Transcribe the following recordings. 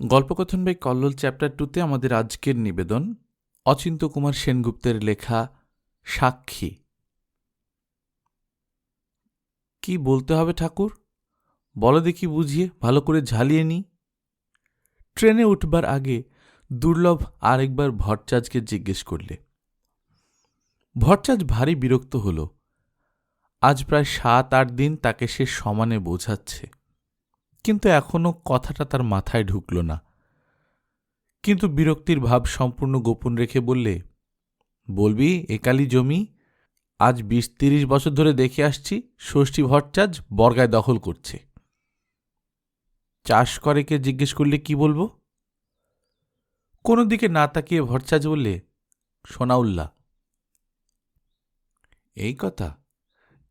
গল্পকথন by Kallol chapter টুতে আমাদের আজকের নিবেদন অচিন্ত কুমার সেনগুপ্তের লেখা সাক্ষী। কি বলতে হবে ঠাকুর? বলো দেখি বুঝিয়ে, ভালো করে ঝালিয়ে নি। ট্রেনে উঠবার আগে দুর্লভ আরেকবার ভট্টাজকে জিজ্ঞেস করলে। ভট্টাজ ভারী বিরক্ত হল। আজ প্রায় সাত আট দিন তাকে সে সমানে বোঝাচ্ছে। কিন্তু এখনও কথাটা তার মাথায় ঢুকল না। কিন্তু বিরক্তির ভাব সম্পূর্ণ গোপন রেখে বললে, বলবি একালি জমি? আজ বিশ তিরিশ বছর ধরে দেখে আসছি, ষষ্ঠী ভট্টাজ বর্গায় দখল করছে। চাষ করে কে জিজ্ঞেস করলে কি বলব? কোনো দিকে না তাকিয়ে ভট্টাজ বললে, সোনাউল্লাহ, এই কথা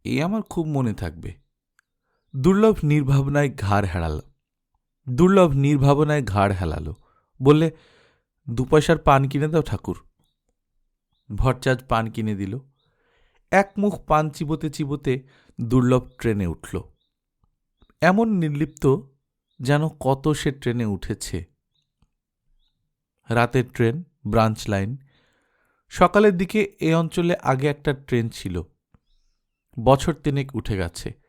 এই আমার খুব মনে থাকবে। দুর্লভ নির্ভাবনায় ঘাড় হেরাল দুর্লভ নির্ভাবনায় ঘাড় হেলালো। বললে দু পয়সার পান কিনে দাও ঠাকুর। ভট্টাজ পান কিনে দিল। এক মুখ পান চিবোতে চিবোতে দুর্লভ ট্রেনে উঠল। এমন নির্লিপ্ত যেন কত সে ট্রেনে উঠেছে। রাতের ট্রেন, ব্রাঞ্চ লাইন। সকালের দিকে এ অঞ্চলে আগে একটা ট্রেন ছিল। বছর তিনেক উঠে গেছে।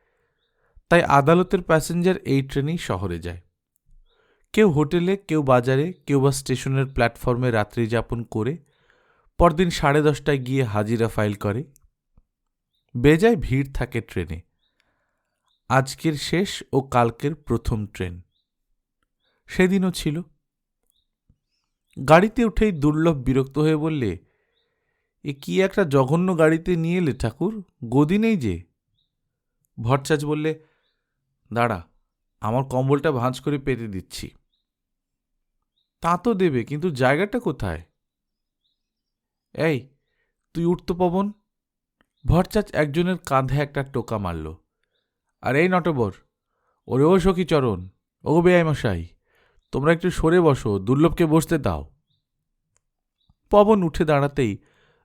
তাই আদালতের প্যাসেঞ্জার এই ট্রেনেই শহরে যায়। কেউ হোটেলে, কেউ বাজারে, কেউ বা স্টেশনের প্ল্যাটফর্মে রাত্রি যাপন করে পরদিন সাড়ে দশটায় গিয়ে হাজিরা ফাইল করে। বেজায় ভিড় থাকে ট্রেনে। আজকের শেষ ও কালকের প্রথম ট্রেন। সেদিনও ছিল। গাড়িতে উঠেই দুর্লভ বিরক্ত হয়ে বললে, এ কি একটা জঘন্য গাড়িতে নিয়ে এলে ঠাকুর? গদি নেই যে? ভট্টাচ বললে দাঁড়া, আমার কম্বলটা ভাঁজ করে পেতে দিচ্ছি। তা তো দেবে, কিন্তু জায়গাটা কোথায়? এই, তুই উঠতো পবন। ভট্টাচ একজনের কাঁধে একটা টোকা মারল। আর এই নটবর ওরে ও সখীচরণ। ও বেআই মশাই তোমরা একটু সরে বসো, দুর্লভকে বসতে দাও। পবন উঠে দাঁড়াতেই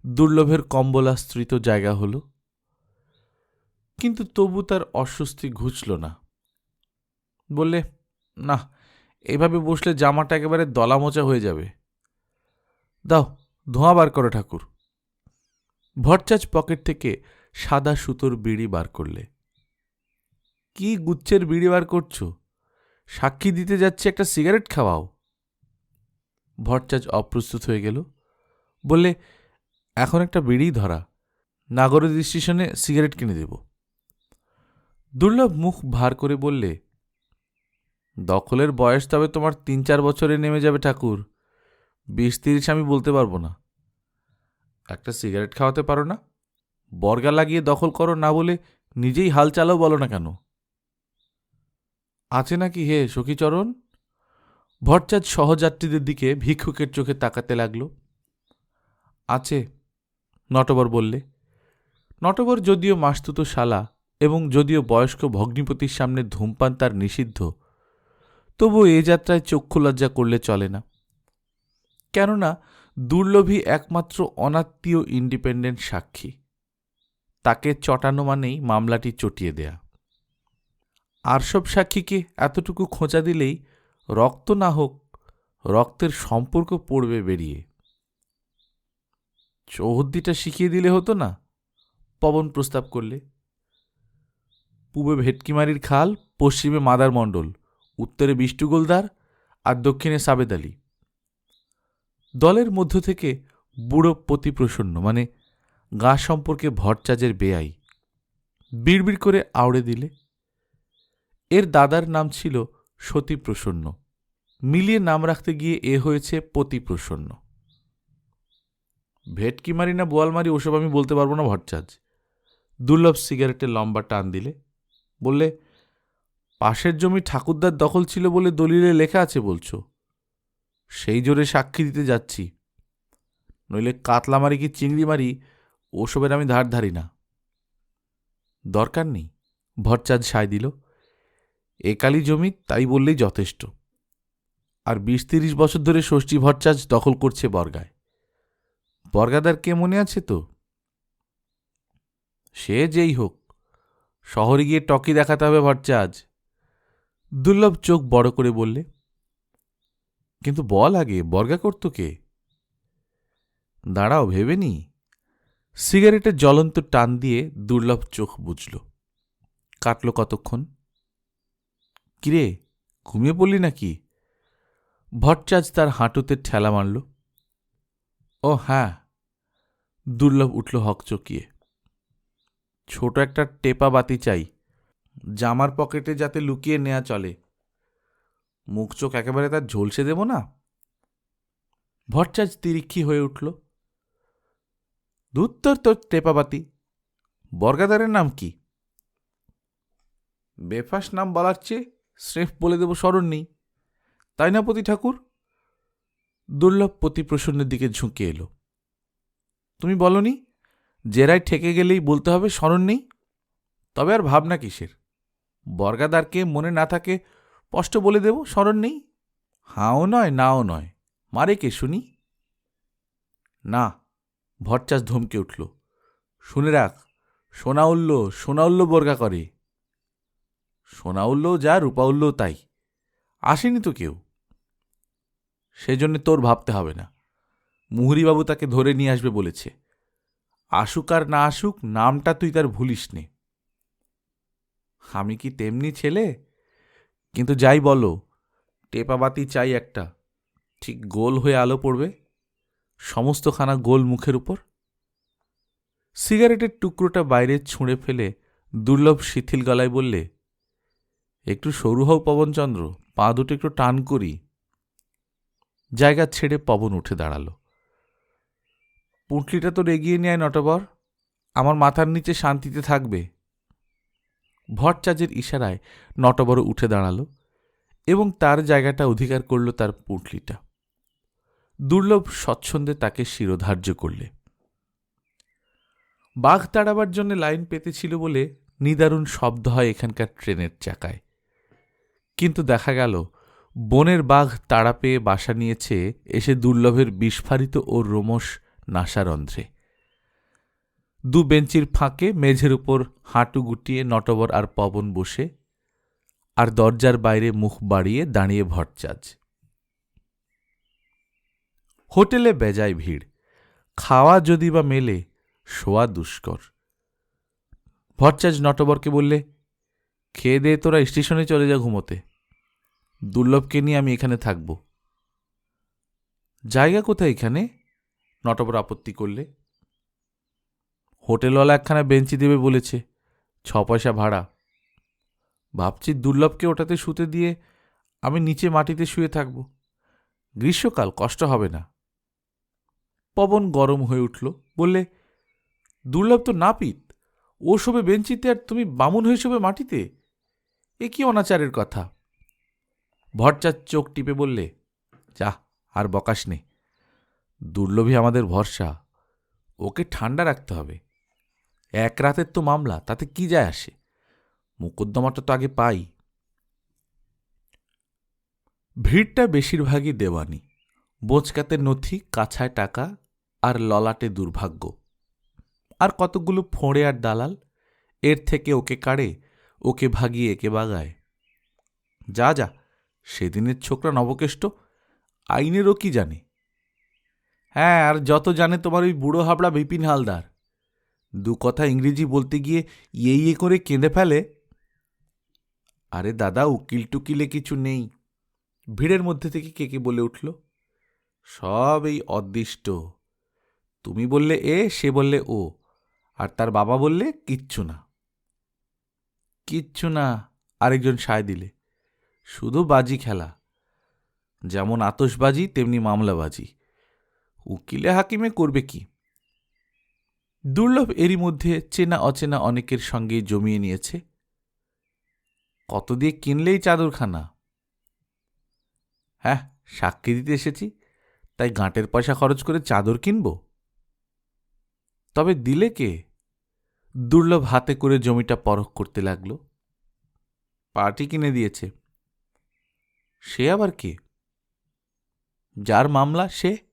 দুর্লভের কম্বলাস্ত্রিত জায়গা হল। কিন্তু তবু তার অস্বস্তি ঘুচল না। বললে, না, এভাবে বসলে জামাটা একেবারে দলামোচা হয়ে যাবে। দাও, ধোঁয়া বার করো ঠাকুর। ভট্টাচ পকেট থেকে সাদা সুতোর বিড়ি বার করলে। কি গুচ্ছের বিড়ি বার করছ? সাক্ষী দিতে যাচ্ছে একটা সিগারেট খাওয়াও। ভট্টাচ অপ্রস্তুত হয়ে গেল। বললে, এখন একটা বিড়ি ধরা, নাগরদী স্টেশনে সিগারেট কিনে দেব। দুর্লভ মুখ ভার করে বললে দখলের বয়স তবে তোমার তিন চার বছরে নেমে যাবে ঠাকুর। বিশ তিরিশ আমি বলতে পারব না। একটা সিগারেট খাওয়াতে পারো না? বর্গা লাগিয়ে দখল করো না বলে নিজেই হাল চালাও বলো না কেন? আছে নাকি হে সখীচরণ? ভট্টাচ সহযাত্রীদের দিকে ভিক্ষুকের চোখে তাকাতে লাগল। আছে, নটবর বললে। নটবর যদিও মাস্তুত শালা এবং যদিও বয়স্ক ভগ্নিপতির সামনে ধূমপান তার নিষিদ্ধ তবু এ যাত্রায় চক্ষু লজ্জা করলে চলে না। কেননা দুর্লভী একমাত্র অনাত্মীয় ইন্ডিপেন্ডেন্ট সাক্ষী। তাকে চটানো মানেই মামলাটি চটিয়ে দেয়া। আর সব সাক্ষীকে এতটুকু খোঁচা দিলেই রক্ত না হোক, রক্তের সম্পর্ক পড়বে বেরিয়ে। চৌহদ্দিটা শিখিয়ে দিলে হতো না? পবন প্রস্তাব করলে। পূবে ভেটকিমারির খাল, পশ্চিমে মাদার মণ্ডল উত্তরে বিষ্টু গোলদার আর দক্ষিণে সাবেদ আলী। দলের মধ্য থেকে বুড়ো প্রতিপ্রসন্ন মানে গা সম্পর্কে ভটচাজের বেআই। বিড়বিড় করে আওড়ে দিলে। এর দাদার নাম ছিল সতীপ্রসন্ন। মিলিয়ে নাম রাখতে গিয়ে এ হয়েছে প্রতিপ্রসন্ন ভেটকি মারি না বোয়াল মারি, ওসব আমি বলতে পারব না ভট্টাজ দুর্লভ সিগারেটের লম্বা টান দিলে, বললে পাশের জমি ঠাকুরদার দখল ছিল বলে দলিলে লেখা আছে বলছো। সেই জোরে সাক্ষী দিতে যাচ্ছি। নইলে কাতলা মারি কি চিংড়ি মারি, ওসবের আমি ধার ধারি না। দরকার নেই ভট্টাজ সায় দিল। একালি জমি তাই বললেই যথেষ্ট। আর বিশ তিরিশ বছর ধরে ষষ্ঠী ভট্টাজ দখল করছে বর্গায়। বর্গাদার কে মনে আছে তো? সে যেই হোক, শহরে গিয়ে টকি দেখাতে হবে ভট্টাজ দুর্লভ চোখ বড় করে বললে, কিন্তু বল আগে, বর্গা করতো কে? দাঁড়াও, ভেবে নি। সিগারেটের জ্বলন্ত টান দিয়ে দুর্লভ চোখ বুঝল কাটল কতক্ষণ। কিরে, ঘুমিয়ে পড়লি নাকি? ভট্টাজ তার হাঁটুতে ঠেলা মারল। ও হ্যাঁ। দুর্লভ উঠল হকচকিয়ে। ছোট একটা টেপা বাতি চাই। জামার পকেটে যাতে লুকিয়ে নেওয়া চলে। মুখ চোখ একেবারে তার ঝলসে দেব না? ভট্টাজ তিরিক্ষি হয়ে উঠল। দুত্তর তোর টেপাবাতি। বর্গাদারের নাম কি? বেফাস নাম বলার চেয়ে স্রেফ বলে দেব স্মরণ নেই তাই না, পতি ঠাকুর? দুর্লভ পতি প্রসন্নের দিকে ঝুঁকে এলো। তুমি বলনি, জেরায় ঠেকে গেলেই বলতে হবে স্মরণ নেই তবে আর ভাবনা কিসের? বর্গাদারকে মনে না থাকে, স্পষ্ট বলে দেব, স্মরণ নেই। হাও নয়, নাও নয়। মারে কে, শুনি? না ভট্টাস ধমকে উঠল। শুনে রাখ সোনা উল্ল সোনা উল্ল বর্গা করে। সোনা উল্ল যা রূপা উল্ল তাই। আসেনি তো কেউ। সেজন্য তোর ভাবতে হবে না। মুহুরিবাবু তাকে ধরে নিয়ে আসবে বলেছে। আসুক আর না আসুক, নামটা তুই তার ভুলিস নে আমি কি তেমনি ছেলে? কিন্তু যাই বলো, টেপাবাতি চাই একটা। ঠিক গোল হয়ে আলো পড়বে। সমস্তখানা গোল মুখের উপর। সিগারেটের টুকরোটা বাইরে ছুঁড়ে ফেলে দুর্লভ শিথিল গলায় বললে, একটু সরু হও পবনচন্দ্র, পা দুটো একটু টান করি। জায়গা ছেড়ে পবন উঠে দাঁড়াল। পুঁটলিটা তো এগিয়ে নেয় নটবর, আমার মাথার নিচে শান্তিতে থাকবে। ভট্টাজের ইশারায় নটবর উঠে দাঁড়াল এবং তার জায়গাটা অধিকার করল তার পুঁটলিটা। দুর্লভ স্বচ্ছন্দে তাকে শিরোধার্য করলে। বাঘ তাড়াবার জন্য লাইন পেতেছিল বলে নিদারুণ শব্দ হয় এখানকার ট্রেনের চাকায়। কিন্তু দেখা গেল, বনের বাঘ তাড়া পেয়ে বাসা নিয়েছে এসে দুর্লভের বিস্ফারিত ও রোমস নাসারন্ধ্রে। দু বেঞ্চির ফাঁকে মেঝের উপর হাঁটু গুটিয়ে নটবর আর পবন বসে, আর দরজার বাইরে মুখ বাড়িয়ে দাঁড়িয়ে ভট্টাজ হোটেলে বেজায় ভিড়, খাওয়া যদি বা মেলে, শোয়া দুষ্কর। ভট্টাজ নটবরকে বললে, খেয়ে দিয়ে তোরা স্টেশনে চলে যা ঘুমোতে। দুর্লভকে নিয়ে আমি এখানে থাকব। জায়গা কোথায় এখানে? নটবর আপত্তি করলে হোটেলওয়ালা একখানা বেঞ্চি দেবে বলেছে ছ পয়সা ভাড়া। ভাবছি দুর্লভকে ওটাতে শুতে দিয়ে আমি নিচে মাটিতে শুয়ে থাকব। গ্রীষ্মকাল, কষ্ট হবে না। পবন গরম হয়ে উঠল, বললে, দুর্লভ তো নাপিত ও শোবে বেঞ্চিতে আর তুমি বামুন হয়ে শোবে মাটিতে? এ কি অনাচারের কথা? ভরচার চোখ টিপে বললে, যা, আর বকাস নে। দুর্লভী আমাদের ভরসা, ওকে ঠান্ডা রাখতে হবে। এক রাতের তো মামলা, তাতে কি যায় আসে? মোকদ্দমাটা তো আগে পাই। ভিড়টা বেশিরভাগই দেওয়ানি। বোচকাতে নথি, কাছায় টাকা আর ললাটে দুর্ভাগ্য। আর কতগুলো ফোঁড়ে আর দালাল, এর থেকে ওকে কাড়ে, ওকে ভাগিয়ে একে বাগায়। যা যা, সেদিনের ছোকরা নবকেষ্ট, আইনেরও কি জানে? হ্যাঁ আর যত জানে তোমার ওই বুড়ো হাবড়া বিপিন হালদার। দু কথা ইংরেজি বলতে গিয়ে ইয়ে ইয়ে করে কেঁদে ফেলে। আরে দাদা উকিল টুকিলে কিছু নেই। ভিড়ের মধ্যে থেকে কে কে বলে উঠল? সব এই অদৃষ্ট। তুমি বললে এ, সে বললে ও, আর তার বাবা বললে কিচ্ছু না। কিচ্ছু না, আরেকজন সায় দিলে। শুধু বাজি খেলা। যেমন আতসবাজি তেমনি মামলাবাজি। উকিলে হাকিমে করবে কি? দুর্লভ এরই মধ্যে চেনা অচেনা অনেকের সঙ্গে জমিয়ে নিয়েছে। কত দিয়ে কিনলেই চাদরখানা? হ্যাঁ সাক্ষী দিতে এসেছি, তাই গাঁটের পয়সা খরচ করে চাদর কিনব। তবে দিলে কে? দুর্লভ হাতে করে জমিটা পরখ করতে লাগল। পার্টি কিনে দিয়েছে। সে আবার কে? যার মামলা সে?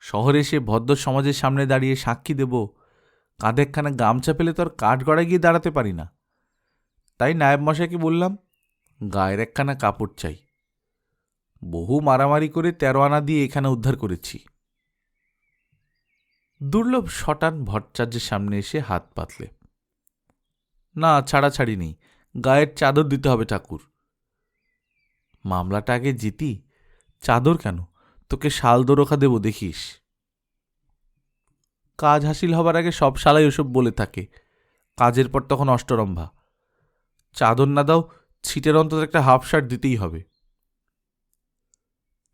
শহরে এসে ভদ্র সমাজের সামনে দাঁড়িয়ে সাক্ষী দেব কাঁধে একখানা গামছা পেলে তো আর কাঠ গড়ায় গিয়ে দাঁড়াতে পারি না। তাই নায়েব মশাইকে বললাম, গায়ের একখানা কাপড় চাই। বহু মারামারি করে তেরো আনা দিয়ে এখানে উদ্ধার করেছি। দুর্লভ শটান ভট্টাচার্যের সামনে এসে হাত পাতলে। না ছাড়াছাড়ি নেই, গায়ের চাদর দিতে হবে ঠাকুর। মামলাটা আগে জিতি, চাদর কেন? তোকে শাল দোরখা দেব, দেখিস। কাজ হাসিল হবার আগে সব শালাই ওসব বলে থাকে। কাজের পর তখন অষ্টরম্ভা। চাদর না দাও, ছিটের অন্তত একটা হাফ শার্ট দিতেই হবে।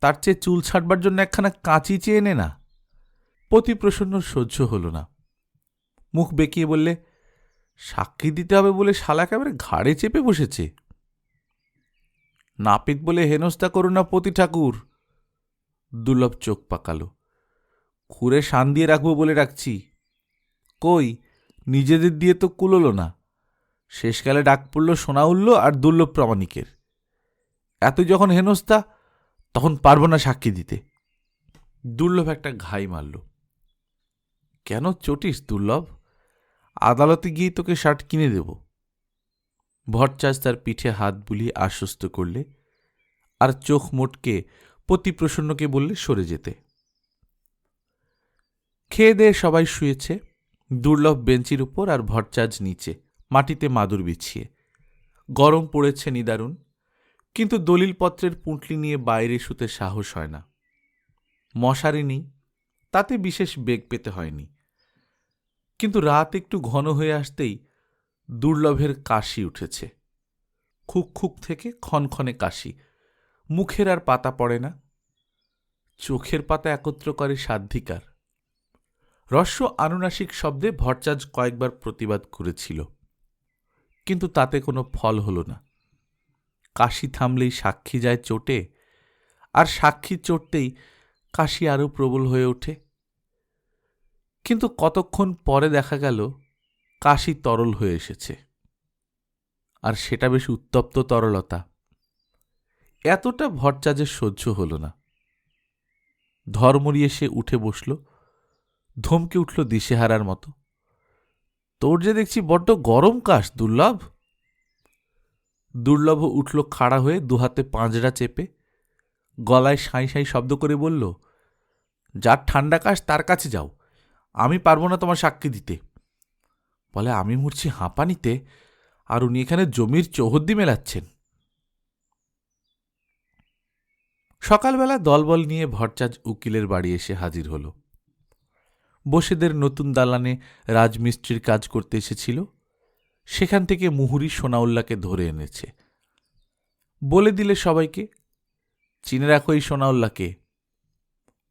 তার চেয়ে চুল ছাড়বার জন্য একখানা কাঁচি চেয়ে নে না। পতি প্রসন্ন সহ্য হল না। মুখ বেঁকিয়ে বললে, সাক্ষী দিতে হবে বলে শালা একেবারে ঘাড়ে চেপে বসেছে। নাপিত বলে হেনস্থা করো না পতি ঠাকুর। দুর্লভ চোখ পাকালো। খুঁড়ে শান দিয়ে রাখব বলে রাখছি কই? নিজেদের দিয়ে তো কুলোলো না। শেষকালে ডাক পড়ল সোনা উঠল আর দুর্লভ প্রামাণিকের। এত যখন হেনস্থা, তখন পারব না সাক্ষী দিতে। দুর্লভ একটা ঘাই মারল। কেন চটিস দুর্লভ? আদালতে গিয়ে তোকে শার্ট কিনে দেব। ভট্টাচ তার পিঠে হাত বুলিয়ে আশ্বস্ত করলে, আর চোখ মোটকে পতি প্রসন্নকে বললে, সরে যেতে। খেয়ে দেয়ে সবাই শুয়েছে, দুর্লভ বেঞ্চির উপর আর ভট্টাচ নিচে, মাটিতে মাদুর বিছিয়ে। গরম পড়েছে নিদারুণ, কিন্তু দলিলপত্রের পুঁটলি নিয়ে বাইরে শুতে সাহস হয় না। মশারি নেই, তাতে বিশেষ বেগ পেতে হয়নি। কিন্তু রাত একটু ঘন হয়ে আসতেই দুর্লভের কাশি উঠেছে। খুক খুক থেকে ক্ষণক্ষণে কাশি মুখের আর পাতা পড়ে না। চোখের পাতা একত্র করে সাধ্ধিকার রস্য আনুনাসিক শব্দে ভট্টাজ কয়েকবার প্রতিবাদ করেছিল। কিন্তু তাতে কোনো ফল হল না। কাশি থামলেই সাক্ষী যায় চোটে, আর সাক্ষী চড়তেই কাশি আরও প্রবল হয়ে ওঠে। কিন্তু কতক্ষণ পরে দেখা গেল, কাশি তরল হয়ে এসেছে। আর সেটা বেশ উত্তপ্ত তরলতা। এতটা ভট্টাজের সহ্য হল না। ধর্মরিয়ে সে উঠে বসল, ধমকে উঠল দিশেহারার মতো। তোর যে দেখছি বড্ড গরম কাশ, দুর্লভ। দুর্লভ উঠল খাড়া হয়ে দুহাতে পাঁজরা চেপে, গলায় সাঁই সাঁই শব্দ করে বলল, যার ঠান্ডা কাশ তার কাছে যাও, আমি পারব না তোমার সাক্ষী দিতে। বলে, আমি মরছি হাঁপানিতে, আর উনি এখানে জমির চৌহদ্দি মেলাচ্ছেন। সকালবেলা দলবল নিয়ে ভট্টাজ উকিলের বাড়ি এসে হাজির হল। বসেদের নতুন দালানে রাজমিস্ত্রির কাজ করতে এসেছিল। সেখান থেকে মুহুরি সোনাউল্লাকে ধরে এনেছে। বলে দিলে সবাইকে, চিনে রাখো এই সোনাউল্লাকে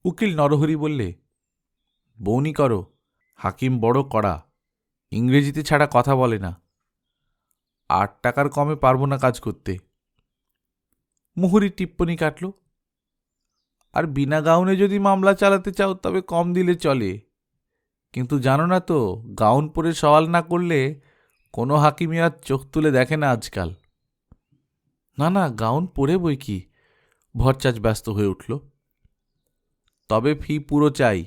উকিল নরহরি বললে, বৌনি করো, হাকিম বড় কড়া, ইংরেজিতে ছাড়া কথা বলে না। আট টাকার কমে পারব না কাজ করতে। মুহুরি টিপ্পনি কাটল। আর বিনা গাউনে যদি মামলা চালাতে চাও, তবে কম দিলে চলে। কিন্তু জানো না তো, গাউন পরে সওয়াল না করলে কোনো হাকিমি আর চোখ তুলে দেখে না আজকাল। না না, গাউন পরে বই কি? ভরচাজ ব্যস্ত হয়ে উঠল। তবে ফি পুরো চাই।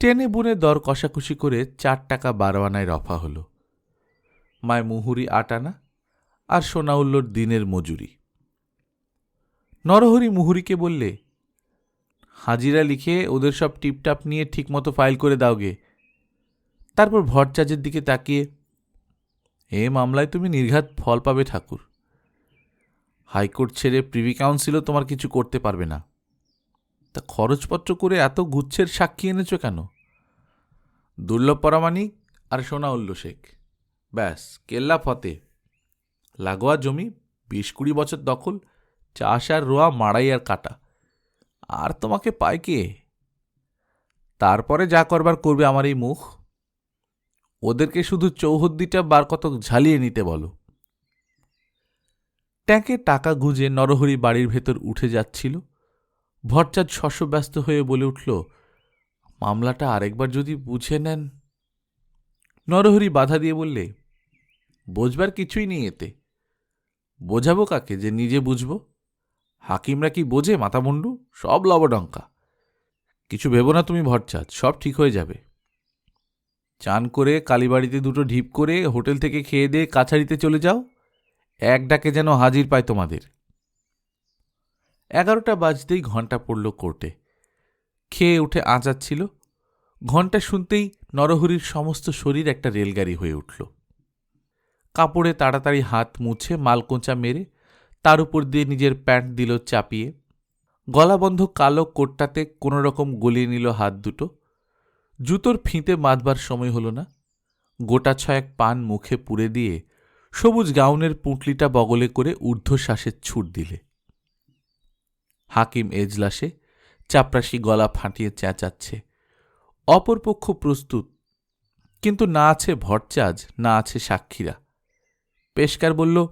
টেনে বুনে দর কষাকষি করে চার টাকা বারো আনায় রফা হলো। মায় মুহুরি আট আনা আর সোনাউল্লোর দিনের মজুরি। নরহরি মুহুরিকে বললে, হাজিরা লিখে ওদের সব টিপটাপ নিয়ে ঠিকমতো ফাইল করে দাওগে তারপর ভট্টাচার্যের দিকে তাকিয়ে, এ মামলায় তুমি নির্ঘাত ফল পাবে ঠাকুর। হাইকোর্ট ছেড়ে প্রিভি কাউন্সিলও তোমার কিছু করতে পারবে না। তা খরচপত্র করে এত গুচ্ছের সাক্ষী এনেছ কেন? দুর্লভ পরামানিক আর সোনা সোনাউল্ল শেখ। ব্যাস, কেল্লা ফতে। লাগোয়া জমি, বিশ কুড়ি বছর দখল চাষ আর রোয়া মাড়াই আর কাটা। আর তোমাকে পায় কে? তারপরে যা করবার করবে আমার এই মুখ। ওদেরকে শুধু চৌহদ্দিটা বার কত ঝালিয়ে নিতে বলো। ট্যাঁকে টাকা গুঁজে নরহরি বাড়ির ভেতর উঠে যাচ্ছিল। ভট্টাচ শস্যব্যস্ত হয়ে বলে উঠল, মামলাটা আরেকবার যদি বুঝে নেন। নরহরি বাধা দিয়ে বললে, বোঝবার কিছুই নেই এতে। বোঝাবো কাকে যে নিজে বুঝব? হাকিমরা কি বোঝে মাথামুন্ডু সব লবডঙ্কা। কিছু ভেবো না তুমি ভরচাঁদ সব ঠিক হয়ে যাবে। চান করে কালীবাড়িতে দুটো ঢিপ করে হোটেল থেকে খেয়ে দিয়ে কাছারিতে চলে যাও, এক ডাকে যেন হাজির পায় তোমাদের। এগারোটা বাজতেই ঘণ্টা পড়ল কোর্টে। খেয়ে উঠে আঁচাচ্ছিল ঘণ্টা শুনতেই নরহরির সমস্ত শরীর একটা রেলগাড়ি হয়ে উঠল। কাপড়ে তাড়াতাড়ি হাত মুছে মালকোঁচা মেরে তার উপর দিয়ে নিজের প্যান্ট দিল চাপিয়ে। গলাবন্ধ কালো কোটটাতে কোনো রকম গলিয়ে নিল হাত দুটো। জুতোর ফিতে বাঁধবার সময় হলো না। গোটা ছয়েক পান মুখে পুড়ে দিয়ে সবুজ গাউনের পুঁটলিটা বগলে করে ঊর্ধ্বশ্বাসের ছুট দিলে। হাকিম এজলাসে চাপরাশি গলা ফাটিয়ে চেঁচাচ্ছে। অপরপক্ষ প্রস্তুত, কিন্তু না আছে ভটচাজ না আছে সাক্ষীরা। পেশকার বলল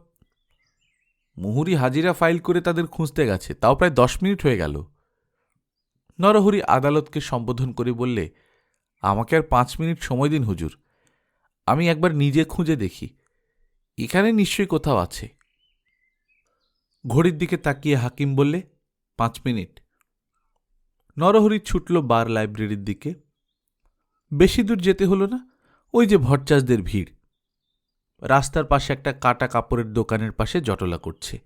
মুহুরি হাজিরা ফাইল করে তাদের খুঁজতে গেছে, তাও প্রায় দশ মিনিট হয়ে গেল। নরহরি আদালতকে সম্বোধন করে বললে, আমাকে আর পাঁচ মিনিট সময় দিন হুজুর, আমি একবার নিজে খুঁজে দেখি। এখানে নিশ্চয়ই কোথাও আছে। ঘড়ির দিকে তাকিয়ে হাকিম বললে, পাঁচ মিনিট। নরহরি ছুটল বার লাইব্রেরির দিকে। বেশি দূর যেতে হলো না, ওই যে ভট্টাসদের ভিড়। রাস্তার পাশে একটা কাটা কাপড়ের দোকানের পাশে জটলা করছে।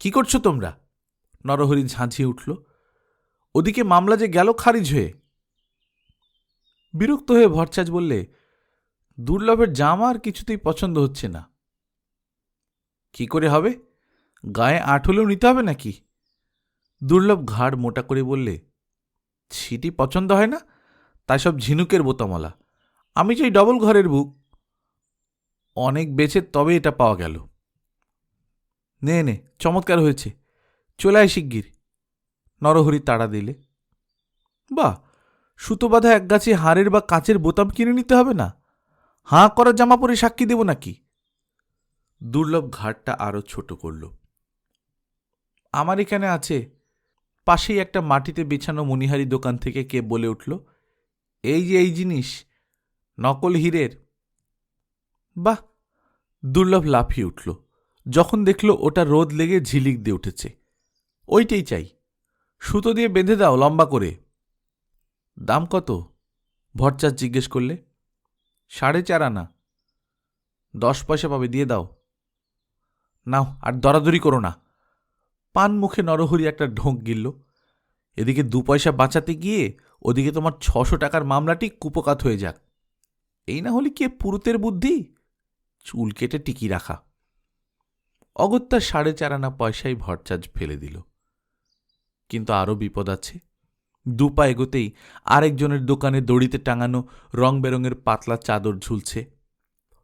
কি করছ তোমরা? নরহরি ঝাঁঝিয়ে উঠল। ওদিকে মামলা যে গেল খারিজ হয়ে। বিরক্ত হয়ে ভরচাজ বললে, দুর্লভের জামা আর কিছুতেই পছন্দ হচ্ছে না। কি করে হবে? গায়ে আট হলেও নিতে হবে নাকি? দুর্লভ ঘাড় মোটা করে বললে, ছিটি পছন্দ হয় না? তাই সব ঝিনুকের বোতামলা আমি চাই ডবল ঘরের বুক। অনেক বেছে তবে এটা পাওয়া গেল। নে নে, চমৎকার হয়েছে। চলে আয় শিগগির। নরহরি তাড়া দিলে। বাহ, সুতো বাঁধা এক গাছে হাড়ের বা কাচের বোতাম কিনে নিতে হবে না? হাঁ করা জামা পরে সাক্ষী দেব নাকি? দুর্লভ ঘাটটা আরও ছোট করল। আমার এখানে আছে। পাশেই একটা মাটিতে বিছানো মনিহারি দোকান থেকে কে বলে উঠল, এই যে এই জিনিস, নকল হীরের। বাহ! দুর্লভ লাফিয়ে উঠল। যখন দেখল ওটা রোদ লেগে ঝিলিক দিয়ে উঠেছে। ওইটাই চাই। সুতো দিয়ে বেঁধে দাও লম্বা করে। দাম কত? ভরচার জিজ্ঞেস করলে। সাড়ে চার আনা। দশ পয়সা পাবে, দিয়ে দাও। নাও, আর দরাদরি করো না। পান মুখে নরহরি একটা ঢোক গিলল। এদিকে দু পয়সা বাঁচাতে গিয়ে ওদিকে তোমার ছশো টাকার মামলাটি কুপকাত হয়ে যাক। এই না হলে কি পুরুতের বুদ্ধি? চুল কেটে টিকি রাখা। অগত্যা সাড়ে চার আনা পয়সাই ভরচাজ ফেলে দিল। কিন্তু আরও বিপদ আছে। দু পা এগোতেই আরেকজনের দোকানে দড়িতে টাঙানো রং বেরঙের পাতলা চাদর ঝুলছে।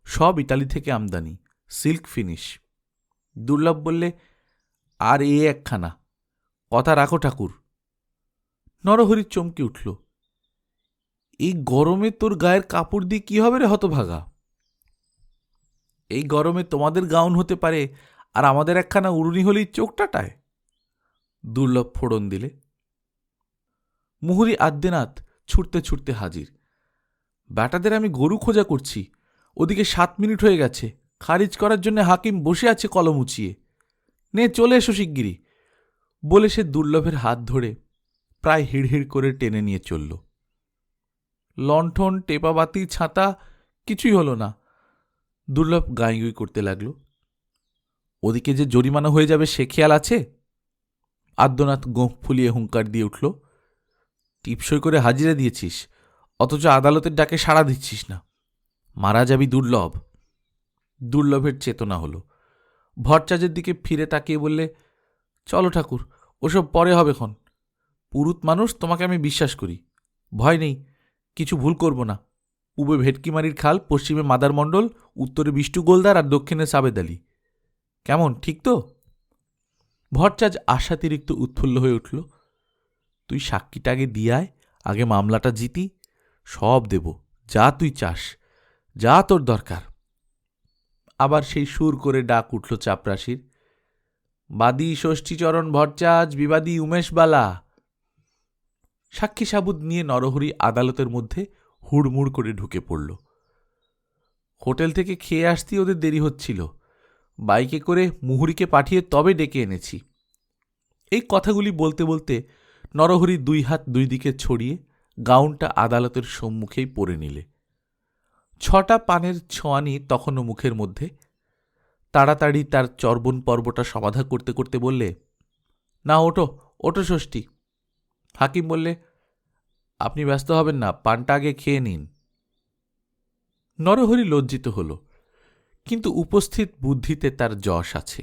সব ইটালি থেকে আমদানি, সিল্ক ফিনিশ। দুর্লভ বললে, আর এ একখানা। কথা রাখো ঠাকুর। নরহরি চমকে উঠল, এই গরমে তোর গায়ের কাপড় দিয়ে কি হবে রে হতভাগা? এই গরমে তোমাদের গাউন হতে পারে, আর আমাদের একখানা উড়ুনি হলেই চোখটাটায় দুর্লভ ফোড়ন দিলে। মুহুরি আদ্যনাথ ছুটতে ছুটতে হাজির। ব্যাটাদের আমি গরু খোঁজা করছি। ওদিকে সাত মিনিট হয়ে গেছে। খারিজ করার জন্য হাকিম বসে আছে কলম উঁচিয়ে। নে, চলে এসো শিগগিরি বলে সে দুর্লভের হাত ধরে প্রায় হিড়হিড় করে টেনে নিয়ে চলল। লণ্ঠন, টেপাবাতি, ছাতা কিছুই হলো না। দুর্লভ গাঁইগুই করতে লাগল। ওদিকে যে জরিমানা হয়ে যাবে সে খেয়াল আছে? আদ্যনাথ গোঁফ ফুলিয়ে হুঙ্কার দিয়ে উঠল, টিপসই করে হাজিরা দিয়েছিস, অথচ আদালতের ডাকে সাড়া দিচ্ছিস না। মারা যাবি দুর্লভ। দুর্লভের চেতনা হলো। ভট্টাজের দিকে ফিরে তাকিয়ে বললে, চলো ঠাকুর, ওসব পরে হবে ক্ষণ। পুরুত মানুষ, তোমাকে আমি বিশ্বাস করি। ভয় নেই, কিছু ভুল করব না। পূবে ভেটকিমারির খাল, পশ্চিমে মাদারমণ্ডল উত্তরে বিষ্টু গোলদার আর দক্ষিণে সাবেদ আলী। কেমন, ঠিক তো? ভট্টাজ আশাতিরিক্ত উৎফুল্ল হয়ে উঠল, তুই সাক্ষীটা আগে দিয়ায় আগে মামলাটা জিতি, সব দেব, যা তুই চাস, যা তোর দরকার। আবার সেই সুর করে ডাক উঠল চাপরাশির, বাদী ষষ্ঠীচরণ ভট্টাজ বিবাদী উমেশবালা। সাক্ষী সাবুদ নিয়ে নরহরি আদালতের মধ্যে হুড়মুড় করে ঢুকে পড়ল। হোটেল থেকে খেয়ে আসতেই ওদের দেরি হচ্ছিল। বাইকে করে মুহুরিকে পাঠিয়ে তবে ডেকে এনেছি। এই কথাগুলি বলতে বলতে নরহরি দুই হাত দুই দিকে ছড়িয়ে গাউনটা আদালতের সম্মুখেই পরে নিলে। ছটা পানের ছোঁয়ানি তখনও মুখের মধ্যে। তাড়াতাড়ি তার চর্বণ পর্বটা সমাধা করতে করতে বললে, না ওটো ওটো ষষ্ঠী। হাকিম বললে আপনি ব্যস্ত হবেন না, পানটা আগে খেয়ে নিন। নরহরি লজ্জিত হল, কিন্তু উপস্থিত বুদ্ধিতে তার যশ আছে।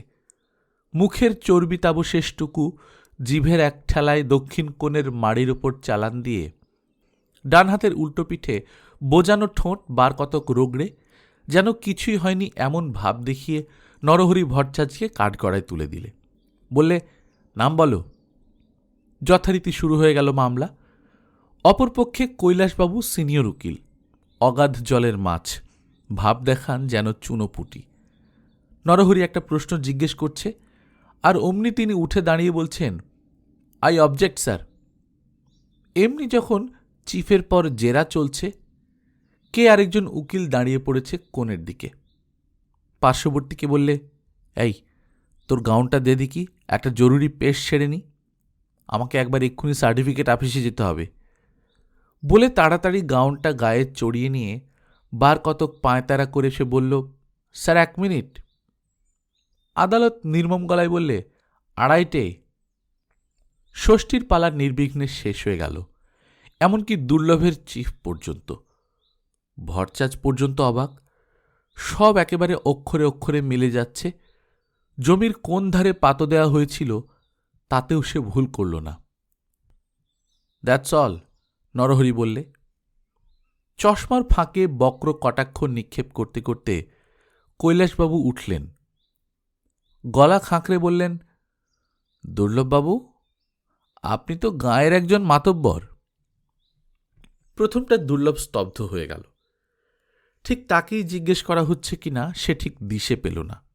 মুখের চর্বিতাবশেষটুকু জিভের এক ঠেলায় দক্ষিণ কোণের মাড়ির ওপর চালান দিয়ে ডান হাতের উল্টো পিঠে বোজানো ঠোঁট বার কতক রোগড়ে যেন কিছুই হয়নি এমন ভাব দেখিয়ে নরহরি ভট্টাচার্যকে কাঠগড়ায় তুলে দিলে। বললে, নাম বলো। যথারীতি শুরু হয়ে গেল মামলা। অপরপক্ষে কৈলাসবাবু সিনিয়র উকিল। অগাধ জলের মাছ। ভাব দেখান যেন চুনোপুটি। নরহরি একটা প্রশ্ন জিজ্ঞেস করছে, আর অমনি তিনি উঠে দাঁড়িয়ে বলছেন, আই অবজেক্ট, স্যার। এমনি যখন চিফের পর জেরা চলছে, কে আরেকজন উকিল দাঁড়িয়ে পড়েছে কোণের দিকে? পার্শ্ববর্তীকে বললে, এই, তোর গাউনটা দে দেখি, একটা জরুরি পেশ সেরে নি। আমাকে একবার এক্ষুনি সার্টিফিকেট অফিসে যেতে হবে। বলে তাড়াতাড়ি গাউনটা গায়ে চড়িয়ে নিয়ে বার কতক পায়তারা করে সে বলল, স্যার, এক মিনিট। আদালত নির্মম গলায় বললে, আড়াইটে। ষষ্ঠীর পালা নির্বিঘ্নে শেষ হয়ে গেল, এমনকি দুর্লভের চিফ পর্যন্ত। ভরচাজ পর্যন্ত অবাক, সব একেবারে অক্ষরে অক্ষরে মিলে যাচ্ছে, জমির কোন ধারে পাতো দেওয়া হয়েছিল তাতেও সে ভুল করল না। That's all. নরহরি বললে, চশমার ফাঁকে বক্র কটাক্ষ নিক্ষেপ করতে করতে কৈলাসবাবু উঠলেন। গলা খাঁকড়ে বললেন, দুর্লভবাবু, আপনি তো গাঁয়ের একজন মাতব্বর। প্রথমটা দুর্লভ স্তব্ধ হয়ে গেল। ঠিক তাকেই জিজ্ঞেস করা হচ্ছে কি না সে ঠিক দিশে পেল না।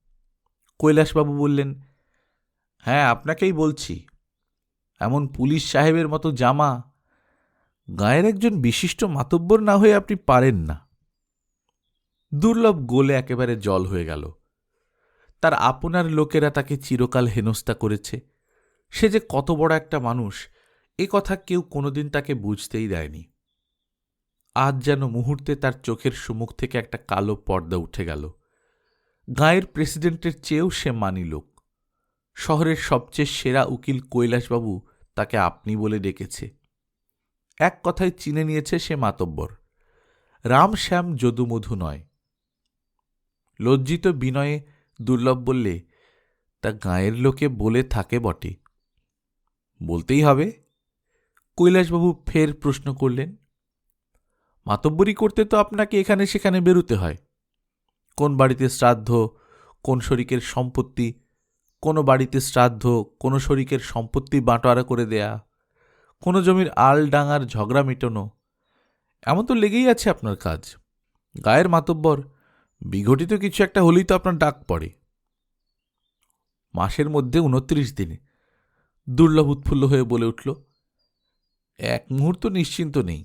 কৈলাসবাবু বললেন হ্যাঁ আপনাকেই বলছি। এমন পুলিশ সাহেবের মতো জামা গায়ের একজন বিশিষ্ট মাতব্বর না হয়ে আপনি পারেন না। দুর্লভ গোলে একেবারে জল হয়ে গেল। তার আপনার লোকেরা তাকে চিরকাল হেনস্থা করেছে। সে যে কত বড় একটা মানুষ, এ কথা কেউ কোনোদিন তাকে বুঝতেই দেয়নি। আজ যেন মুহূর্তে তার চোখের সম্মুখ থেকে একটা কালো পর্দা উঠে গেল। গাঁয়ের প্রেসিডেন্টের চেয়েও সে মানি লোক। শহরের সবচেয়ে সেরা উকিল কৈলাসবাবু তাকে আপনি বলে ডেকেছে। এক কথায় চিনে নিয়েছে সে মাতব্বর। রাম শ্যাম যদুমধু নয়। লজ্জিত বিনয়ে দুর্লভ বললে, তা গাঁয়ের লোকে বলে থাকে বটে। বলতেই হবে। কৈলাসবাবু ফের প্রশ্ন করলেন, মাতব্বরি করতে তো আপনাকে এখানে সেখানে বেরুতে হয়। কোন বাড়িতে শ্রাদ্ধ, কোন শরিকের সম্পত্তি, কোনো বাড়িতে শ্রাদ্ধ, কোনো শরিকের সম্পত্তি বাঁটোয়ারা করে দেয়া। কোনো জমির আল ডাঙার ঝগড়া মেটানো, এমন তো লেগেই আছে আপনার কাজ। গায়ের মাতব্বর, বিঘটিত কিছু একটা হলেই তো আপনার ডাক পড়ে। মাসের মধ্যে উনত্রিশ দিনে দুর্লভ উৎফুল্ল হয়ে বলে উঠল, এক মুহূর্ত নিশ্চিন্ত নেই।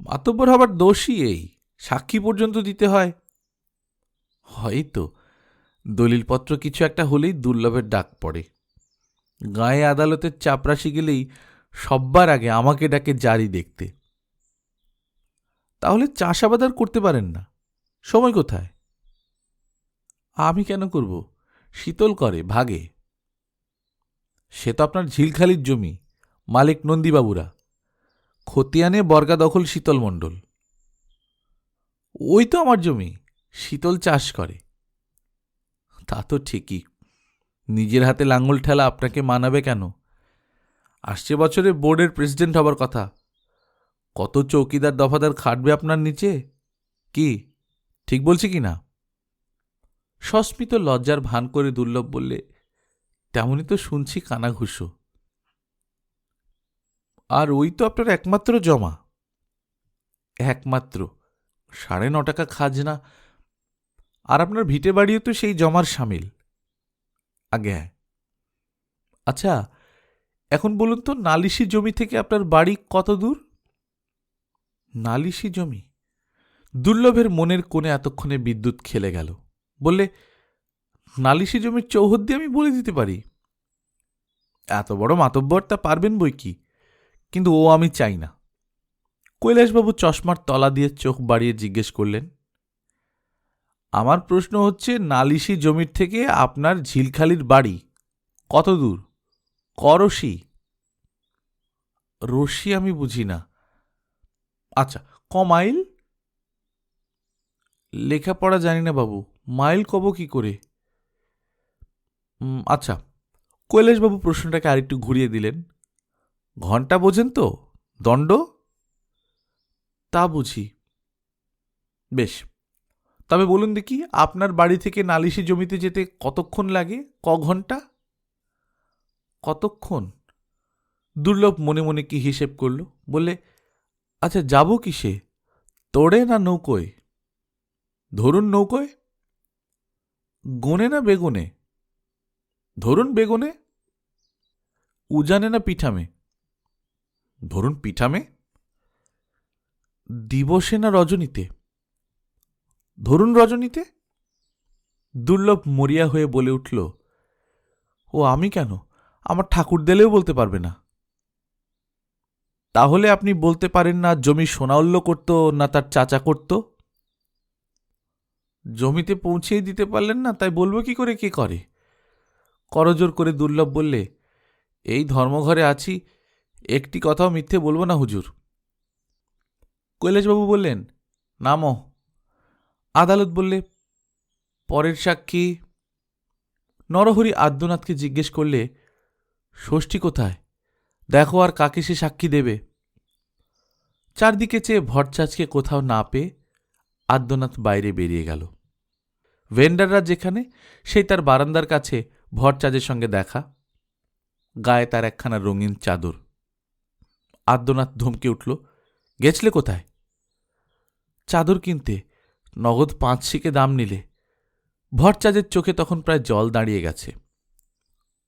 মাতব্বর হবার দোষই এই, সাক্ষী পর্যন্ত দিতে হয়। হয়তো দলিলপত্র কিছু একটা হলেই দুর্লভের ডাক পড়ে। গায়ে আদালতের চাপরাশি গেলেই সব্বার আগে আমাকে ডাকে জারি দেখতে। তাহলে চাষাবাদ আর করতে পারেন না। সময় কোথায়? আমি কেন করব? শীতল করে, ভাগে। সে তো আপনার ঝিলখালির জমি, মালিক নন্দীবাবুরা। খতিয়ানে বর্গা দখল শীতল মণ্ডল। ওই তো আমার জমি, শীতল চাষ করে। তা তো ঠিকই। নিজের হাতে লাঙ্গল ঠেলা আপনাকে মানাবে কেন? আসছে বছরে বোর্ডের প্রেসিডেন্ট হবার কথা। কত চৌকিদার দফাদার খাটবে আপনার নিচে? কি? ঠিক বলছি কি না? সস্মিত লজ্জার ভান করে দুর্লভ বললে, তেমনই তো শুনছি কানাঘুষো আর ওই তো আপনার একমাত্র জমা। একমাত্র। সাড়ে ন টাকা খাজনা। আর আপনার ভিটে বাড়িও তো সেই জমার সামিল। আগে হ্যাঁ। আচ্ছা এখন বলুন তো, নালিশি জমি থেকে আপনার বাড়ি কত দূর? নালিশি জমি? দুর্লভের মনের কোণে এতক্ষণে বিদ্যুৎ খেলে গেল। বললে, নালিশি জমির চৌহদ্দি আমি বলে দিতে পারি? এত বড় মাতব্বর, তা পারবেন বই কি? কিন্তু ও আমি চাই না। কৈলাসবাবু চশমার তলা দিয়ে চোখ বাড়িয়ে জিজ্ঞেস করলেন আমার প্রশ্ন হচ্ছে, নালিশি জমির থেকে আপনার ঝিলখালির বাড়ি কত দূর? করশি রশি? আমি বুঝি না। আচ্ছা ক মাইল? লেখাপড়া জানি না বাবু, মাইল কব কি করে? আচ্ছা কৈলাসবাবু প্রশ্নটাকে আরেকটু ঘুরিয়ে দিলেন। ঘণ্টা বোঝেন তো? দণ্ড? তা বুঝি। বেশ তবে বলুন দেখি, আপনার বাড়ি থেকে নালিশি জমিতে যেতে কতক্ষণ লাগে? ক ঘণ্টা? কতক্ষণ? দুর্লভ মনে মনে কি হিসেব করল? বললে আচ্ছা যাব কিসে? তোড়ে না নৌকোয়? ধরুন নৌকোয়? গুনে না বেগুনে? ধরুন বেগুনে? উজানে না পিঠামে? ধরুন পিঠামে? দিবসে না রজনীতে? ধরুন রজনীতে। দুর্লভ মরিয়া হয়ে বলে উঠল, ও, আমি কেন? আমার ঠাকুর দিলেও বলতে পারবে না। তাহলে আপনি বলতে পারেন না জমি সোনাউল্য করত না তার চাচা করত? জমিতে পৌঁছেই দিতে পারলেন না, তাই বলব কি করে, কে করে? করজোর করে দুর্লভ বললে, এই ধর্মঘরে আছি, একটি কথাও মিথ্যে বলব না হুজুর। কৈলাসবাবু বললেন, নামো। আদালত বললে, পরের সাক্ষী নরহরি আদ্যনাথকে জিজ্ঞেস করলে, ষষ্ঠী কোথায়? দেখো আর কাকে সে সাক্ষী দেবে। চারদিকে চেয়ে ভটচাঁচকে কোথাও না পেয়ে আদ্যনাথ বাইরে বেরিয়ে গেল। ভেন্ডাররা যেখানে, সেই তার বারান্দার কাছে ভটচাঁচের সঙ্গে দেখা। গায়ে তার একখানা রঙিন চাদর। আদ্যনাথ ধমকে উঠল, গেছলে কোথায়? চাদর কিনতে নগদ পাঁচ শিকে দাম নিলে। ভটচাঁদের চোখে তখন প্রায় জল দাঁড়িয়ে গেছে।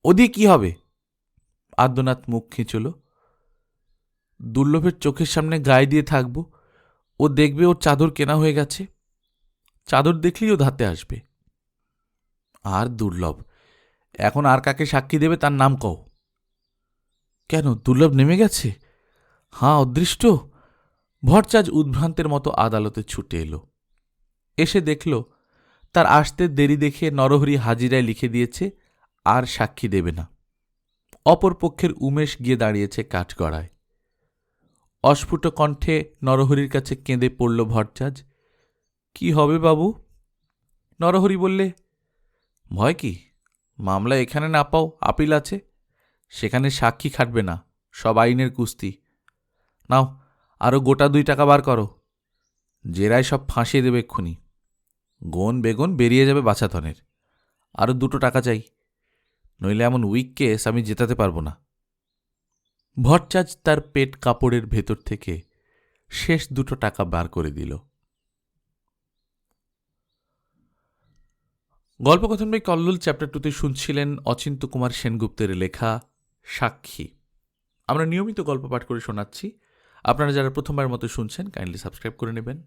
ওদিকে কি হবে? আদ্যনাথ মুখ খিঁচল। দুর্লভের চোখের সামনে গায়ে দিয়ে থাকব। ও দেখবে ওর চাদর কেনা হয়ে গেছে। চাদর দেখলেই ও ধাতে আসবে। আর দুর্লভ, এখন আর কাকে সাক্ষী দেবে তার নাম কও। কেন, দুর্লভ নেমে গেছে? হাঁ, অদৃষ্ট। ভটচাজ উদ্ভ্রান্তের মতো আদালতে ছুটে এলো। এসে দেখল, তার আসতে দেরি দেখে নরহরি হাজিরায় লিখে দিয়েছে, আর সাক্ষী দেবে না। অপর পক্ষের উমেশ গিয়ে দাঁড়িয়েছে কাঠগড়ায়। অস্ফুট কণ্ঠে নরহরির কাছে কেঁদে পড়ল ভট্টাজ কি হবে বাবু? নরহরি বললে, ভয় কি? মামলা এখানে না পাও, আপিল আছে। সেখানে সাক্ষী খাটবে না, সব আইনের কুস্তি। নাও আরও গোটা দুই টাকা বার করো। জেরায় সব ফাঁসিয়ে দেবে এক্ষুনি। গন বেগন বেরিয়ে যাবে বাছাধনের আরও দুটো টাকা চাই, নইলে এমন উইক কেস আমি জেতাতে পারব না। ভট্টাজ তার পেট কাপড়ের ভেতর থেকে শেষ দুটো টাকা বার করে দিল। গল্পকথন বই কল্লোল চ্যাপ্টার টুতে শুনছিলেন অচিন্ত কুমার সেনগুপ্তের লেখা সাক্ষী। আমরা নিয়মিত গল্প পাঠ করে শোনাচ্ছি। আপনারা যারা প্রথমবার মতো শুনছেন কাইন্ডলি সাবস্ক্রাইব করে নেবেন।